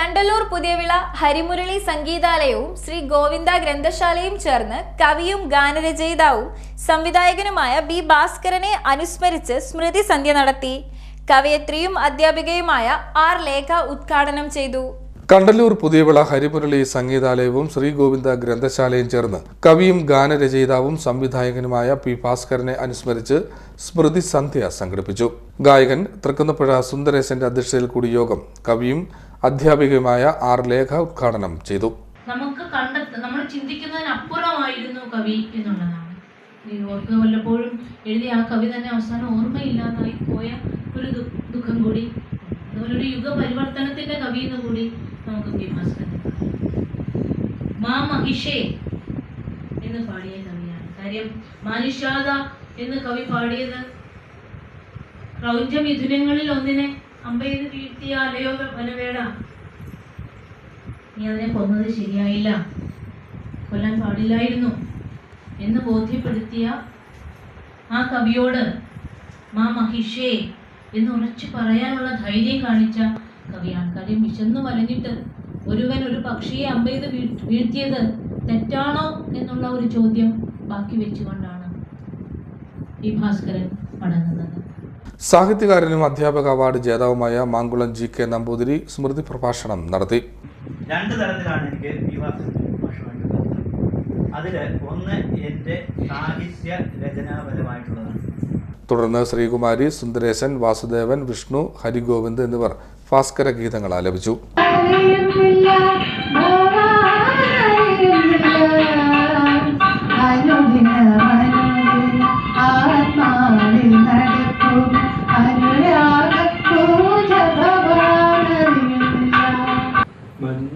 കണ്ടല്ലൂർ പുതിയവിള ഹരിമുരളി സംഗീതാലയവും ശ്രീ ഗോവിന്ദ ഗ്രന്ഥശാലയും ചേർന്ന് കവിയും ഗാനരചയിതാവും സംവിധായകനുമായ ബി ഭാസ്കരനെ അനുസ്മരിച്ച് സ്മൃതി സന്ധ്യ നടത്തി. കവയത്രിയും അധ്യാപികയുമായ ആർ ലേഖ ഉദ്ഘാടനം ചെയ്തു. കണ്ടല്ലൂർ പുതിയവിള ഹരിമുരളി സംഗീതാലയവും ശ്രീ ഗോവിന്ദ ഗ്രന്ഥശാലയും ചേർന്ന് കവിയും ഗാനരചയിതാവും സംവിധായകനുമായ പി ഭാസ്കരനെ അനുസ്മരിച്ച് സ്മൃതി സന്ധ്യ സംഘടിപ്പിച്ചു. ഗായകൻ തൃക്കുന്നപ്പുഴ സുന്ദരേശന്റെ അധ്യക്ഷതയിൽ കൂടി യോഗം കവിയും അധ്യാപികയുമായ ആർ ലേഖ ഉദ്ഘാടനം ചെയ്തു നമുക്ക് കണ്ടെത്ത നമ്മൾ ചിന്തിക്കുന്നതിനപ്പുറമായിരുന്നു കവി എന്നുള്ളതാണ് ഓർക്ക് വല്ലപ്പോഴും എഴുതിയ ആ കവി തന്നെ അവസാനം ഓർമ്മയില്ലാതായി പോയ ഒരു ദുഃഖം കൂടി അതുപോലെ ഒരു യുഗ പരിവർത്തനത്തിന്റെ കവി എന്ന് കൂടി നമുക്ക് പി. മാ മഹിഷേ എന്ന് പാടിയ കവിയാണ് കാര്യം മാനുഷാദ എന്ന് കവി പാടിയത് പ്രൗഞ്ചമിഥുനങ്ങളിൽ ഒന്നിനെ അമ്പെയ്ത് വീഴ്ത്തിയ അലയോ നീ അതിനെ കൊന്നത് ശരിയായില്ല. കൊല്ലാൻ പാടില്ലായിരുന്നു എന്ന് ബോധ്യപ്പെടുത്തിയ ആ കവിയോട് മാ മഹിഷേ എന്ന് ഉറച്ചു പറയാനുള്ള ധൈര്യം കാണിച്ച കവിയാണ് കാര്യം വിശന്നു വലഞ്ഞിട്ട് ഒരുവൻ ഒരു പക്ഷിയെ അമ്പെയ്ത് വീഴ്ത്തിയത് തെറ്റാണോ എന്നുള്ള ഒരു ചോദ്യം ബാക്കി വെച്ചുകൊണ്ടാണ് ഈ ഭാസ്കരൻ മടങ്ങുന്നത് സാഹിത്യകാരനും അധ്യാപക അവാർഡ് ജേതാവുമായ മാങ്കുളം ജി കെ നമ്പൂതിരി സ്മൃതി പ്രഭാഷണം നടത്തി. രണ്ട് തരത്തിലാണ് എനിക്ക് അതിൽ ഒന്ന് എന്റെ സാഹിത്യ രചനാപരമായിട്ടുള്ളതാണ്. തുടർന്ന് ശ്രീകുമാരി സുന്ദരേശൻ വാസുദേവൻ വിഷ്ണു ഹരിഗോവിന്ദ് എന്നിവർ ഭാസ്കര ഗീതങ്ങൾ ആലപിച്ചു.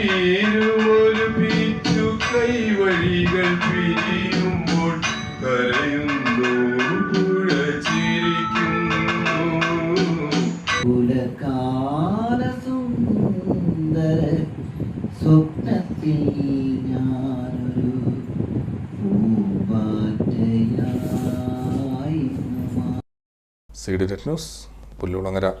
കണ്ണീരുമൊരു പീച്ചു കൈവഴികൾ പിരിയുമ്പോൾ കരയുന്നു പുഴ ചിരിക്കുന്നു പുലകാല സുന്ദര സ്വപ്നത്തിൽ ഞാനൊരു പൂമ്പാറ്റയായി C D net news Pullulangara.